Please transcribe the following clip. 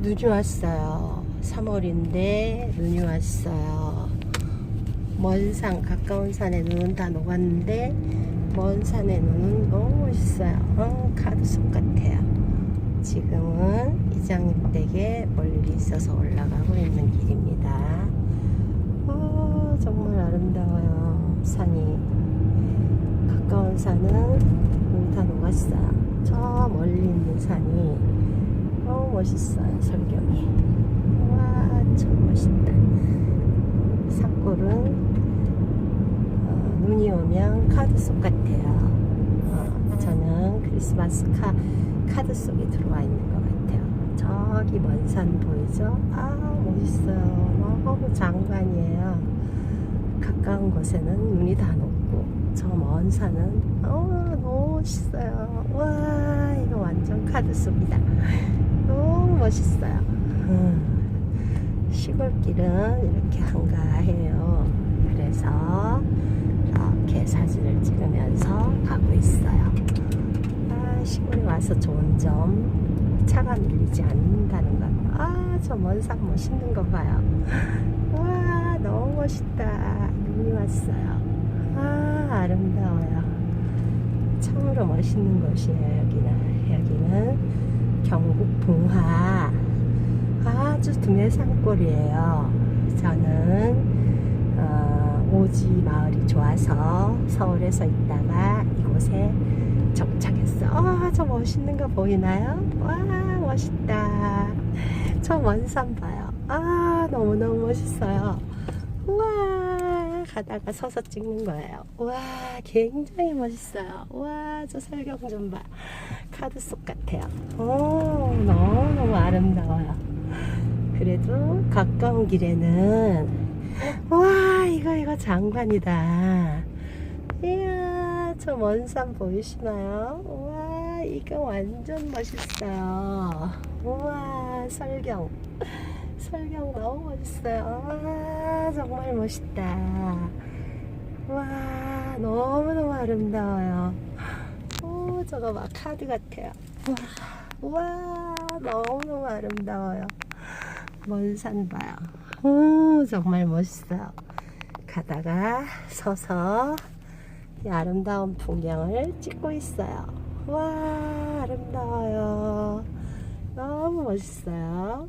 눈이 왔어요. 3월인데 눈이 왔어요. 먼 산, 가까운 산에 눈은 다 녹았는데 먼 산에 눈은 너무 멋있어요. 어, 가두속 같아요. 지금은 이장님 댁에 볼 일이 있어서 올라가고 있는 길입니다. 어, 정말 아름다워요. 산이. 가까운 산은 눈이 다 녹았어요. 저 멀리 있는 산이 너무 멋있어요. 설경이. 와, 참 멋있다. 산골은 어, 눈이 오면 카드 속 같아요. 어, 저는 크리스마스 카, 카드 속에 들어와 있는 것 같아요. 저기 먼 산 보이죠? 아, 멋있어요. 너무 장관이에요. 가까운 곳에는 눈이 다 녹고, 저 먼 산은, 어, 멋있어요. 와, 이거 완전 카드 속이다. 멋있어요. 음, 시골길은 이렇게 한가해요. 그래서 이렇게 사진을 찍으면서 가고 있어요. 아, 시골에 와서 좋은 점 차가 밀리지 않는다는 것. 아, 저 먼산 멋있는 거 봐요. 와, 너무 멋있다. 눈이 왔어요. 아, 아름다워요. 참으로 멋있는 곳이에요, 여기는. 여기는 경북 봉화. 아주 등의 산골이에요. 저는 어, 오지 마을이 좋아서 서울에서 있다가 이곳에 정착했어요. 아, 저 멋있는 거 보이나요? 와, 멋있다. 저먼산 봐요. 아, 너무너무 멋있어요. 우와, 가다가 서서 찍는 거예요. 와, 굉장히 멋있어요. 와, 저 설경 좀 봐. 카드 속 같아요. 오, 너무너무 아름다워요. 그래도 가까운 길에는 와 이거 이거 장관이다 이야 저 먼산 보이시나요? 와 이거 완전 멋있어요 우와 설경 설경 너무 멋있어요 와 정말 멋있다 와 너무너무 아름다워요 오 저거 막 카드 같아요 와, 와 너무너무 아름다워요 먼 산 봐요. 오, 정말 멋있어요. 가다가 서서 이 아름다운 풍경을 찍고 있어요. 와, 아름다워요. 너무 멋있어요.